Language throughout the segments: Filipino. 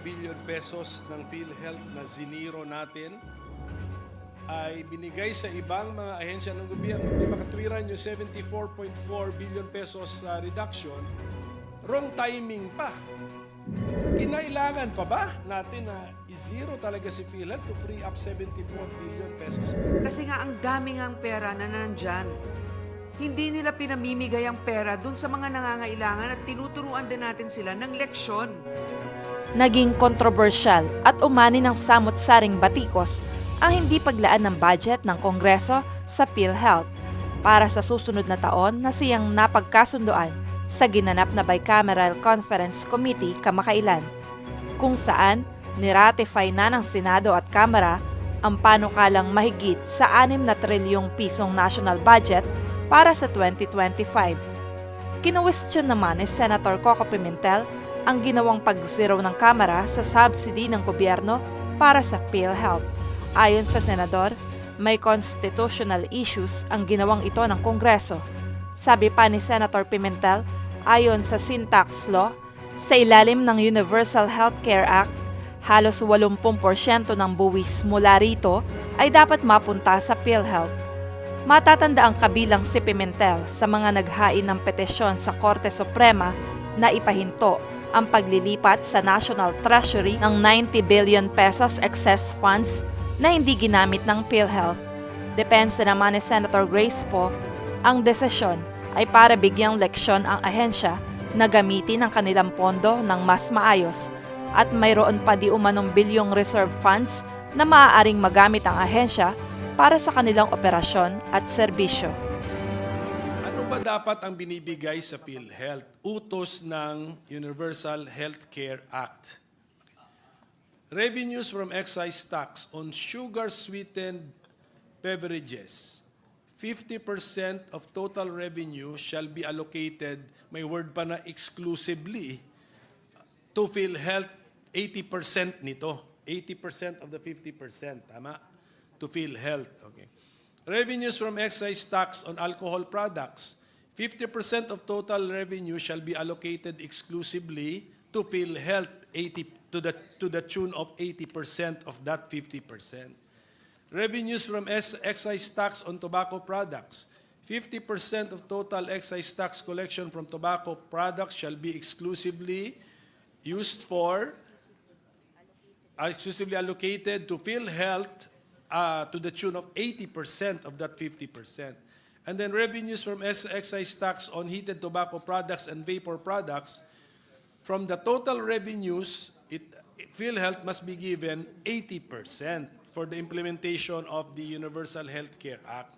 billion pesos ng PhilHealth na ziniro natin ay binigay sa ibang mga ahensya ng gobyerno. Di makatwiran yung 74.4 billion pesos sa reduction, wrong timing pa. Kinailangan pa ba natin na i-zero talaga si PhilHealth to free up 74 billion pesos? Kasi nga ang daming ang pera na nandyan. Hindi nila pinamimigay ang pera dun sa mga nangangailangan at tinuturuan din natin sila ng leksyon. Naging kontrobersyal at umani ng samot-saring batikos ang hindi paglaan ng budget ng Kongreso sa PhilHealth para sa susunod na taon na siyang napagkasundoan sa ginanap na Bicameral Conference Committee kamakailan, kung saan niratify na ng Senado at Kamara ang panukalang mahigit sa 6 na trilyong pisong national budget para sa 2025. Kinwestiyon naman ni Senator Coco Pimentel ang ginawang pag-zero ng Kamara sa subsidy ng gobyerno para sa PhilHealth. Ayon sa Senador, may constitutional issues ang ginawang ito ng Kongreso. Sabi pa ni Senator Pimentel, ayon sa syntax law, sa ilalim ng Universal Healthcare Act, halos 80% ng buwis mula rito ay dapat mapunta sa PhilHealth. Matatanda ang kabilang si Pimentel sa mga naghain ng petisyon sa Korte Suprema na ipahinto ang paglilipat sa National Treasury ng 90 billion pesos excess funds na hindi ginamit ng PhilHealth. Depensa naman ni Senator Grace Poe, ang desisyon ay para bigyang leksyon ang ahensya na gamitin ang kanilang pondo ng mas maayos at mayroon pa di umanong bilyong reserve funds na maaaring magamit ang ahensya para sa kanilang operasyon at serbisyo. Ba dapat ang binibigay sa PhilHealth? Utos ng Universal Healthcare Act. Revenues from excise tax on sugar-sweetened beverages. 50% of total revenue shall be allocated, may word pa na exclusively, to PhilHealth 80% nito. 80% of the 50%, tama? To PhilHealth, okay. Revenues from excise tax on alcohol products. 50% of total revenue shall be allocated exclusively to PhilHealth 80 to the to the tune of 80% of that 50%. Revenues from excise tax on tobacco products. 50% of total excise tax collection from tobacco products shall be exclusively used for exclusively allocated to PhilHealth uh, to the tune of 80% of that 50%. And then revenues from ex- excise tax on heated tobacco products and vapor products, from the total revenues, it, PhilHealth must be given 80% for the implementation of the Universal Healthcare Act.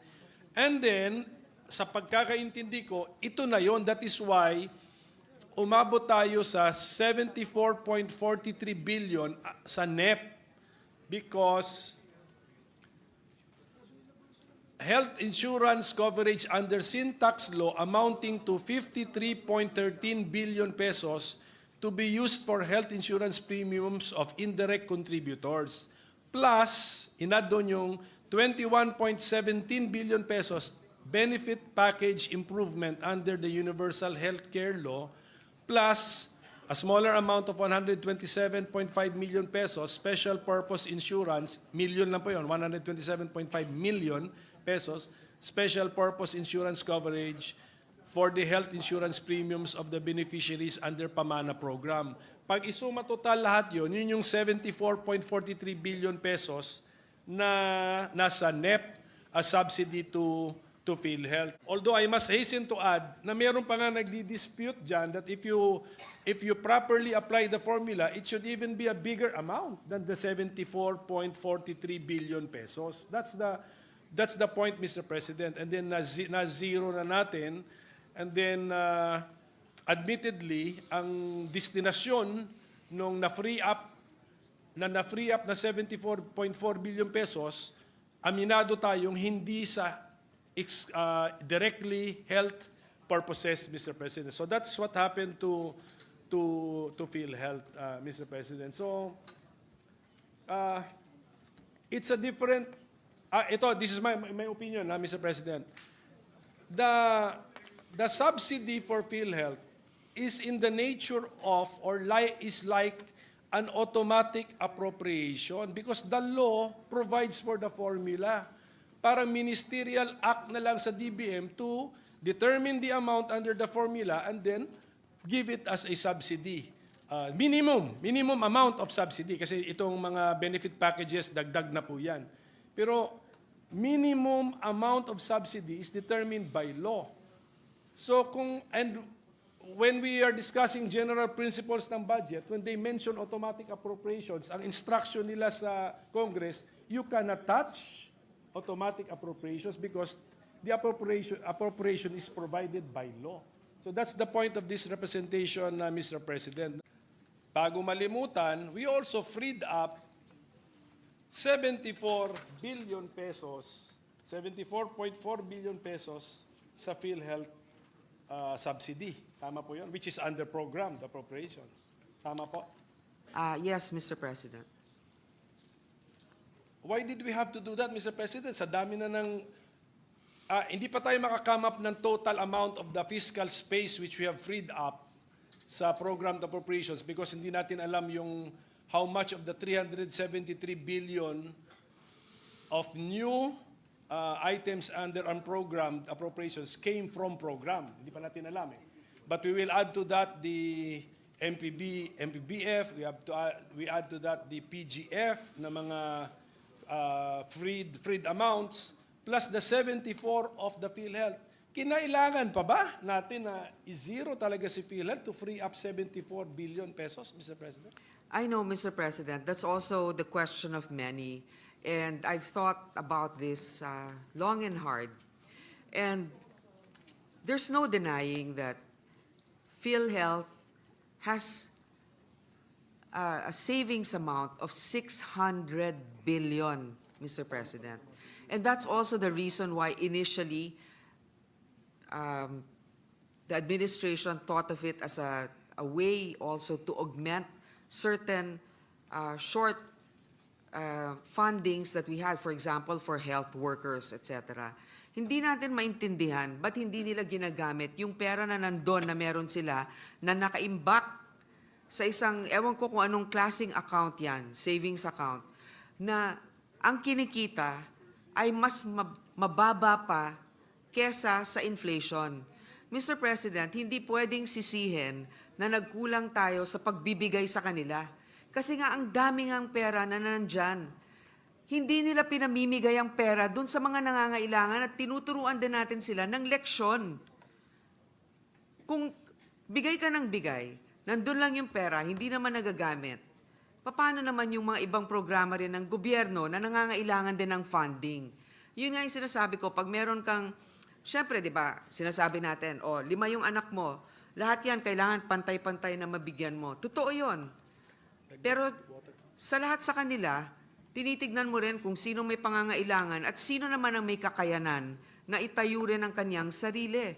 And then, sa pagkakaintindi ko, ito na yon. That is why umabot tayo sa 74.43 billion ah, sa NEP because health insurance coverage under sin tax law amounting to 53.13 billion pesos to be used for health insurance premiums of indirect contributors. Plus, inad doon yung 21.17 billion pesos benefit package improvement under the Universal Healthcare Law plus a smaller amount of 127.5 million pesos special purpose insurance, million lang po yun, 127.5 million pesos special purpose insurance coverage for the health insurance premiums of the beneficiaries under Pamana program. Pag isuma total lahat yun, yun yung 74.43 billion pesos na nasa NEP as subsidy to to PhilHealth. Although I must hasten to add na meron pa nga nagdi-dispute dyan that if you if you properly apply the formula, it should even be a bigger amount than the 74.43 billion pesos. That's the that's the point, Mr. President. And then na, zi- na natin and then uh, admittedly ang destinasyon nung na-free up na na-free up na 74.4 billion pesos, aminado tayong hindi sa uh, directly health purposes, Mr. President. So that's what happened to to to PhilHealth, uh, Mr. President. So uh, it's a different ah, ito this is my my opinion, ha, Mr. President. The the subsidy for PhilHealth is in the nature of or like is like an automatic appropriation because the law provides for the formula. Parang ministerial act na lang sa DBM to determine the amount under the formula and then give it as a subsidy. Uh, minimum, minimum amount of subsidy kasi itong mga benefit packages, dagdag na po yan. Pero minimum amount of subsidy is determined by law. So kung, and when we are discussing general principles ng budget, when they mention automatic appropriations, ang instruction nila sa Congress, you cannot touch automatic appropriations because the appropriation, appropriation is provided by law. So that's the point of this representation, uh, Mr. President. Bago malimutan, we also freed up 74 billion pesos, 74.4 billion pesos sa PhilHealth uh, subsidy. Tama po yun, which is under program, the appropriations. Tama po. Ah, yes, Mr. President. Why did we have to do that, Mr. President? Sa dami na ng... ah, hindi pa tayo makakame up ng total amount of the fiscal space which we have freed up sa program appropriations because hindi natin alam yung how much of the 373 billion of new uh, items under unprogrammed appropriations came from program. Hindi pa natin alam eh. But we will add to that the MPB, MPBF, we have to add, we add to that the PGF na mga uh, freed freed amounts plus the 74 of the PhilHealth. Kinailangan pa ba natin na i-zero talaga si PhilHealth to free up 74 billion pesos, Mr. President? I know, Mr. President, that's also the question of many. And I've thought about this uh, long and hard. And there's no denying that PhilHealth has uh, a savings amount of 600 billion, Mr. President. And that's also the reason why initially um, the administration thought of it as a, a way also to augment certain uh, short uh, fundings that we had, for example, for health workers, etc. Hindi natin maintindihan ba't hindi nila ginagamit yung pera na nandun na meron sila na nakaimbak sa isang, ewan ko kung anong klaseng account yan, savings account, na ang kinikita ay mas mab- mababa pa kesa sa inflation. Mr. President, hindi pwedeng sisihin na nagkulang tayo sa pagbibigay sa kanila. Kasi nga ang daming ang pera na nandyan. Hindi nila pinamimigay ang pera dun sa mga nangangailangan at tinuturuan din natin sila ng leksyon. Kung bigay ka ng bigay, nandun lang yung pera, hindi naman nagagamit, paano naman yung mga ibang programa rin ng gobyerno na nangangailangan din ng funding? Yun nga yung sinasabi ko, pag meron kang, syempre, di ba, sinasabi natin, oh, lima yung anak mo, lahat yan kailangan pantay-pantay na mabigyan mo. Totoo yon. Pero sa lahat sa kanila, tinitignan mo rin kung sino may pangangailangan at sino naman ang may kakayanan na itayo rin ang kanyang sarili.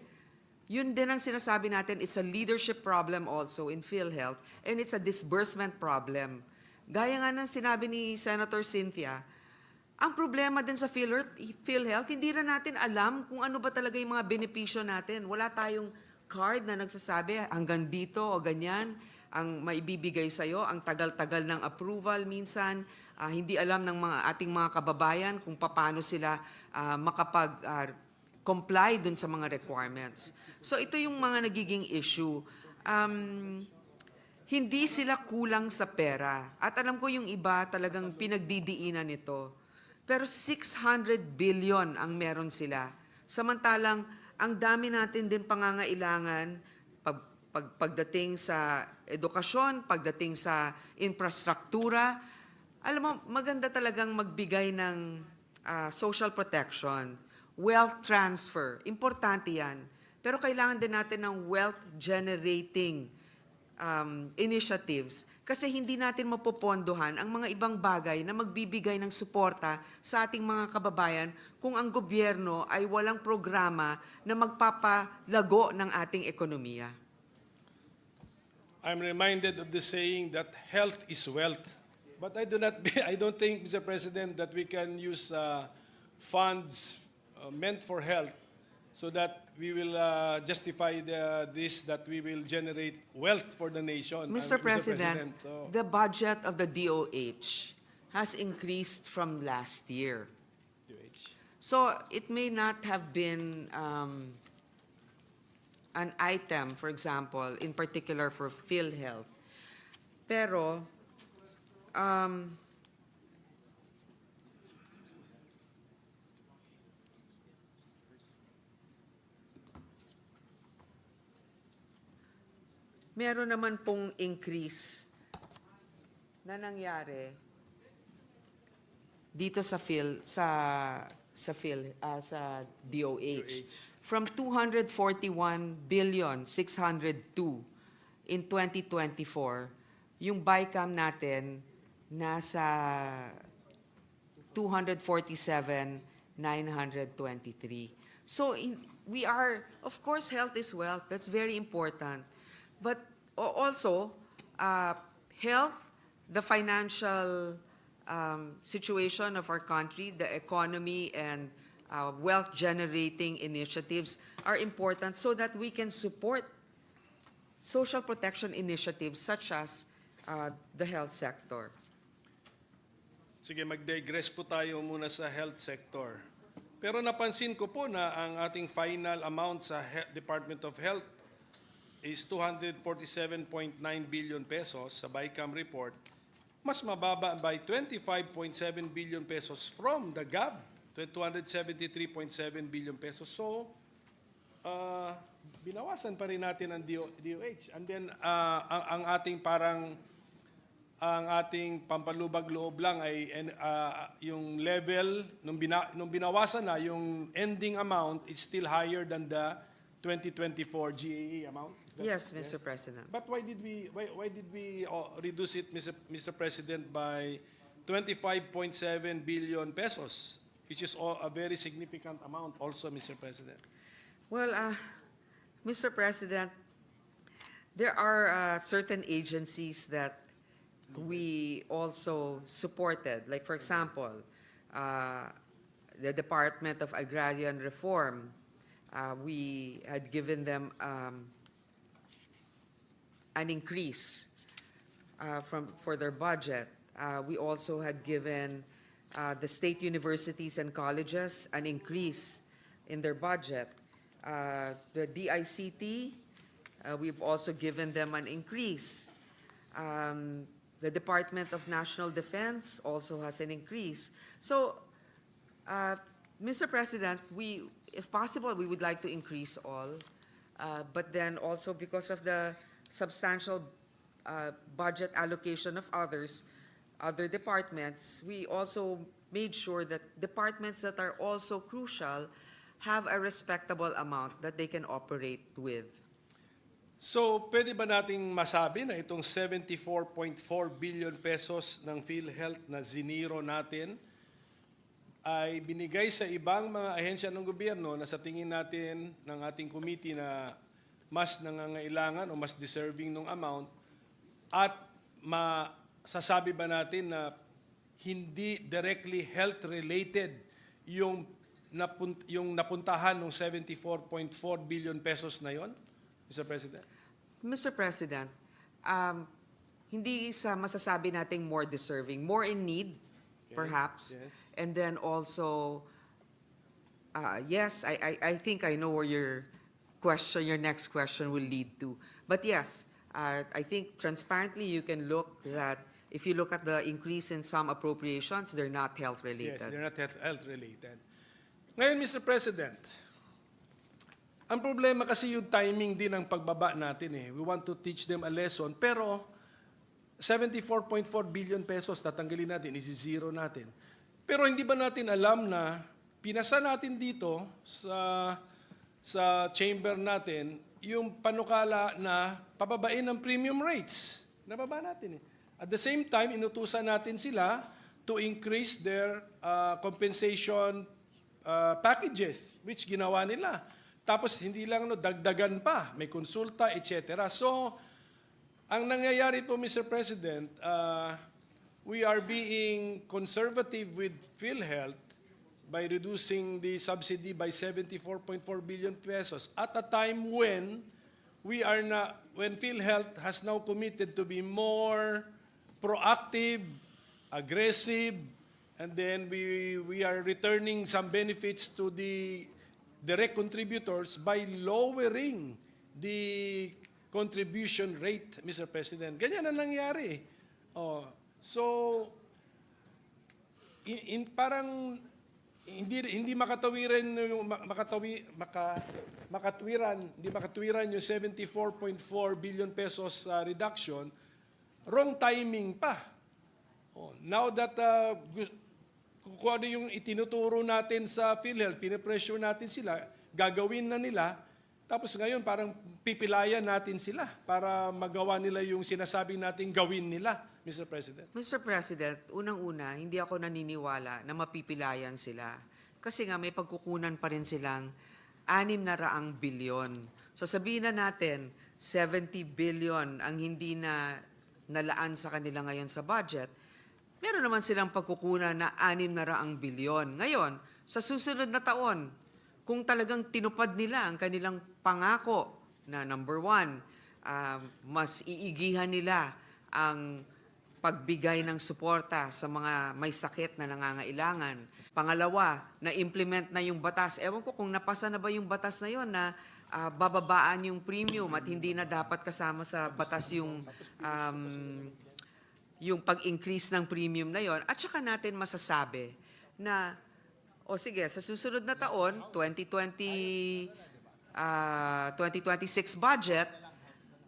Yun din ang sinasabi natin, it's a leadership problem also in PhilHealth and it's a disbursement problem. Gaya nga ng sinabi ni Senator Cynthia, ang problema din sa PhilHealth, hindi rin natin alam kung ano ba talaga yung mga benepisyo natin. Wala tayong card na nagsasabi hanggang dito o ganyan ang maibibigay sa'yo, ang tagal-tagal ng approval minsan, ah, hindi alam ng mga ating mga kababayan kung paano sila ah, makapag ah, comply dun sa mga requirements. So ito yung mga nagiging issue. Um, hindi sila kulang sa pera. At alam ko yung iba talagang pinagdidiinan nito. Pero 600 billion ang meron sila. Samantalang ang dami natin din pangangailangan pag, pag, pagdating sa edukasyon, pagdating sa infrastruktura. Alam mo, maganda talagang magbigay ng ah, social protection, wealth transfer. Importante yan. Pero kailangan din natin ng wealth generating um, initiatives kasi hindi natin mapopondohan ang mga ibang bagay na magbibigay ng suporta sa ating mga kababayan kung ang gobyerno ay walang programa na magpapalago ng ating ekonomiya. I'm reminded of the saying that health is wealth. But I do not, I don't think, Mr. President, that we can use uh, funds uh, meant for health so that we will uh, justify the, this, that we will generate wealth for the nation. uh, Mr. President, So- the budget of the DOH has increased from last year. So it may not have been um, an item, for example, in particular for PhilHealth. Pero, um, meron naman pong increase na nangyari dito sa Phil sa sa Phil ah, sa DOH from 241 billion 602 in 2024 yung BICAM natin nasa 247 923 so in, we are of course health is wealth. That's very important. But also uh, health the financial um, situation of our country, the economy and uh, wealth generating initiatives are important so that we can support social protection initiatives such as uh, the health sector. Sige, mag-digress po tayo muna sa health sector. Pero napansin ko po na ang ating final amount sa Department of Health is 247.9 billion pesos sa BICAM report. Mas mababa by 25.7 billion pesos from the GAB, to 273.7 billion pesos. So, uh, binawasan pa rin natin ang DO- DOH. And then, uh, ang, ang ating parang ang ating pampalubag loob lang ay ah, yung level nung, bina, nung binawasan na yung ending amount is still higher than the 2024 GAE amount. Is that- Yes, Mr. President. But why did we why, why did we uh, reduce it Mr. Mr. President by 25.7 billion pesos which is all, a very significant amount also Mr. President. Well, uh, Mr. President, there are uh, certain agencies that we also supported. Like, for example, uh, the Department of Agrarian Reform, uh, we had given them um, an increase uh, from, for their budget. Uh, We also had given uh, the state universities and colleges an increase in their budget. Uh, The DICT, uh, we've also given them an increase. Um, The Department of National Defense also has an increase. So, uh, Mr. President, we, if possible, we would like to increase all. Uh, But then also because of the substantial uh, budget allocation of others, other departments, we also made sure that departments that are also crucial have a respectable amount that they can operate with. So, pwede ba nating masabi na itong 74.4 billion pesos ng PhilHealth na ziniro natin ay binigay sa ibang mga ahensya ng gobyerno na sa tingin natin ng ating committee na mas nangangailangan o mas deserving ng amount at masasabi ba natin na hindi directly health related yung napun- yung napuntahan ng 74.4 billion pesos na yon, Mr. President? Mr. President, um, hindi sa masasabi nating more deserving, more in need, perhaps. yes. And then also, uh, yes, I, I, I think I know where your question, your next question will lead to. But yes, uh, I think transparently you can look that if you look at the increase in some appropriations, they're not health Yes, related. they're not health, health related. Ngayon, Mr. President, ang problema kasi yung timing din ng pagbaba natin eh. We want to teach them a lesson, pero 74.4 billion pesos tatanggalin natin, isi-zero natin. Pero hindi ba natin alam na pinasa natin dito sa sa chamber natin yung panukala na pababain ng premium rates. Nababa natin eh. At the same time, inutusan natin sila to increase their uh, compensation uh, packages, which ginawa nila. Tapos hindi lang no, dagdagan pa, may konsulta, etc. So, ang nangyayari po, Mr. President, uh, we are being conservative with PhilHealth by reducing the subsidy by 74.4 billion pesos at a time when we are na when PhilHealth has now committed to be more proactive, aggressive, and then we we are returning some benefits to the direct contributors by lowering the contribution rate, Mr. President. Ganyan ang nangyari. Oh, so in, in- parang hindi hindi makatawiran yung ma- makatawi maka makatwiran hindi makatwiran yung 74.4 billion pesos uh, reduction wrong timing pa oh, now that uh, kung ano yung itinuturo natin sa PhilHealth pinipressure natin sila gagawin na nila tapos ngayon parang pipilayan natin sila para magawa nila yung sinasabi nating gawin nila Mr. President Mr. President, unang-una, hindi ako naniniwala na mapipilayan sila. Kasi nga may pagkukunan pa rin silang anim na raang bilyon. So sabihin na natin, 70 billion ang hindi na nalaan sa kanila ngayon sa budget. Meron naman silang pagkukunan na anim na raang bilyon. Ngayon, sa susunod na taon, kung talagang tinupad nila ang kanilang pangako na number one, um, mas iigihan nila ang pagbigay ng suporta sa mga may sakit na nangangailangan. Pangalawa, na-implement na yung batas. Ewan ko kung napasa na ba yung batas na yon na ah, bababaan yung premium at hindi na dapat kasama sa batas yung um, yung pag-increase ng premium na yon. At saka natin masasabi na o sige, sa susunod na taon, 2020 ah, 2026 budget,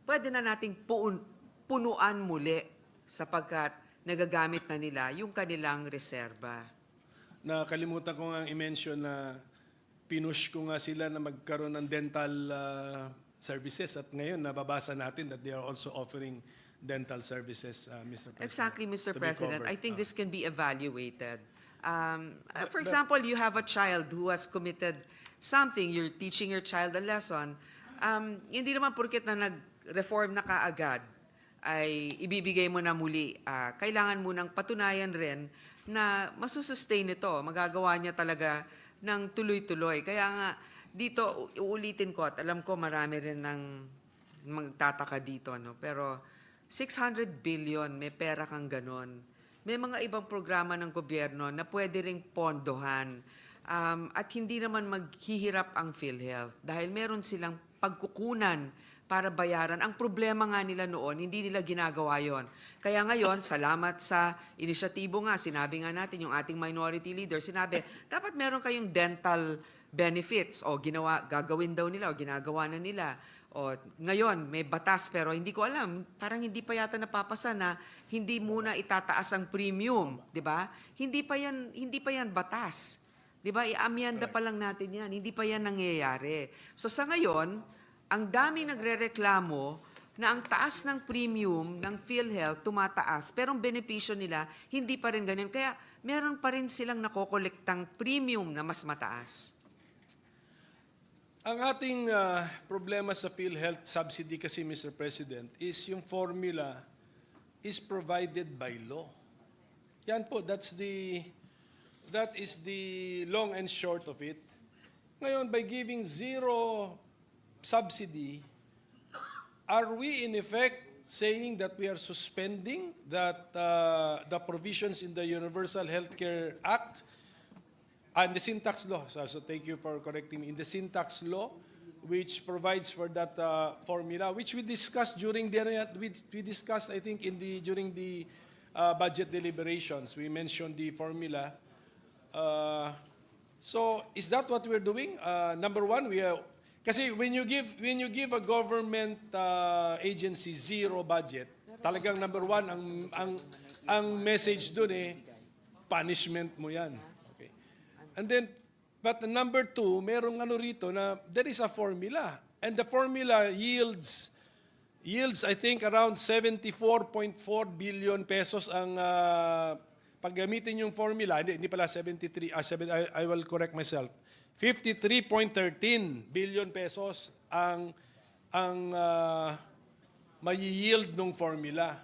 pwede na nating puun- punuan muli sapagkat nagagamit na nila yung kanilang reserba. Nakalimutan ko nga i-mention na pinush ko nga sila na magkaroon ng dental uh, services at ngayon nababasa natin that they are also offering dental services, uh, Mr. President. Exactly, Mr. President. I think Uh, this can be evaluated. Um, uh, for example, you have a child who has committed something, you're teaching your child a lesson. Um, hindi naman porket na nag-reform na kaagad, ay ibibigay mo na muli. Ah, kailangan mo nang patunayan rin na masusustain ito. Magagawa niya talaga ng tuloy-tuloy. Kaya nga, dito, uulitin ko at alam ko marami rin ng magtataka dito. No? Pero 600 billion, may pera kang ganon. May mga ibang programa ng gobyerno na pwede ring pondohan. Um, at hindi naman maghihirap ang PhilHealth dahil meron silang pagkukunan para bayaran. Ang problema nga nila noon, hindi nila ginagawa yon. Kaya ngayon, salamat sa inisyatibo nga, sinabi nga natin, yung ating minority leader, sinabi, dapat meron kayong dental benefits o ginawa gagawin daw nila o ginagawa na nila. O ngayon may batas pero hindi ko alam, parang hindi pa yata napapasa na hindi muna itataas ang premium, 'di ba? Hindi pa 'yan hindi pa 'yan batas. 'Di ba? Iamyanda pa lang natin 'yan, hindi pa 'yan nangyayari. So sa ngayon, ang dami nagrereklamo na ang taas ng premium ng PhilHealth tumataas, pero ang benepisyo nila hindi pa rin ganun. Kaya meron pa rin silang nakokolektang premium na mas mataas. Ang ating uh, problema sa PhilHealth subsidy kasi, Mr. President, is yung formula is provided by law. Yan po, that's the, that is the long and short of it. Ngayon, by giving zero subsidy, are we in effect saying that we are suspending that uh, the provisions in the Universal Healthcare Act Ah, in the syntax law, so, so thank you for correcting me. In the syntax law, which provides for that uh, formula, which we discussed during the, we, we discussed, I think, in the, during the uh, budget deliberations, we mentioned the formula. Uh, so, is that what we're doing? Uh, number one, we are, kasi when you give, when you give a government uh, agency zero budget, talagang number one, ang, ang, ang message dun eh, punishment mo yan. And then, but the number two, merong ano rito na there is a formula. And the formula yields, yields I think around 74.4 billion pesos ang uh, paggamitin yung formula. Hindi, hindi pala 73, ah, seven, I, I will correct myself. 53.13 billion pesos ang ang uh, may yield nung formula,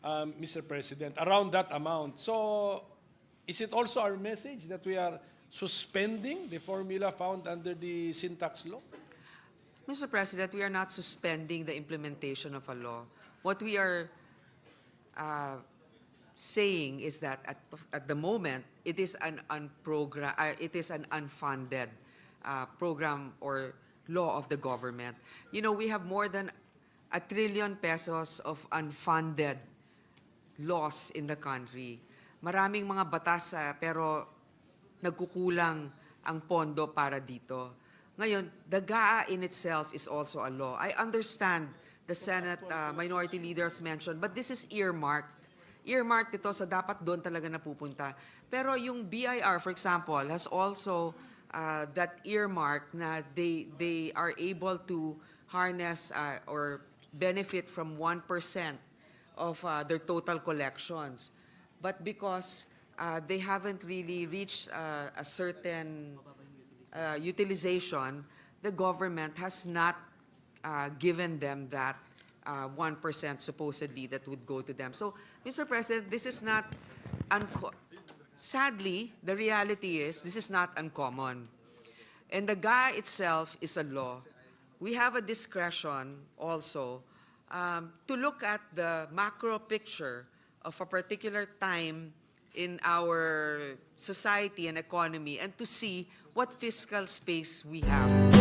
um, Mr. President, around that amount. So, is it also our message that we are suspending the formula found under the syntax law? Mr. President, we are not suspending the implementation of a law. What we are uh, saying is that at, at the moment, it is an unprogram, uh, it is an unfunded uh, program or law of the government. You know, we have more than a trillion pesos of unfunded laws in the country. Maraming mga batas ah, pero nagkukulang ang pondo para dito. Ngayon, the GAA in itself is also a law. I understand the Senate uh, minority leaders mentioned, but this is earmarked. Earmarked ito sa dapat doon talaga napupunta. Pero yung BIR, for example, has also uh, that earmark na they, they are able to harness uh, or benefit from 1% of uh, their total collections. But because uh, they haven't really reached uh, a certain uh, utilization, the government has not uh, given them that uh, 1% supposedly that would go to them. So, Mr. President, this is not, sadly, the reality is this is not uncommon. And the GA itself is a law. We have a discretion also um, to look at the macro picture of a particular time in our society and economy and to see what fiscal space we have.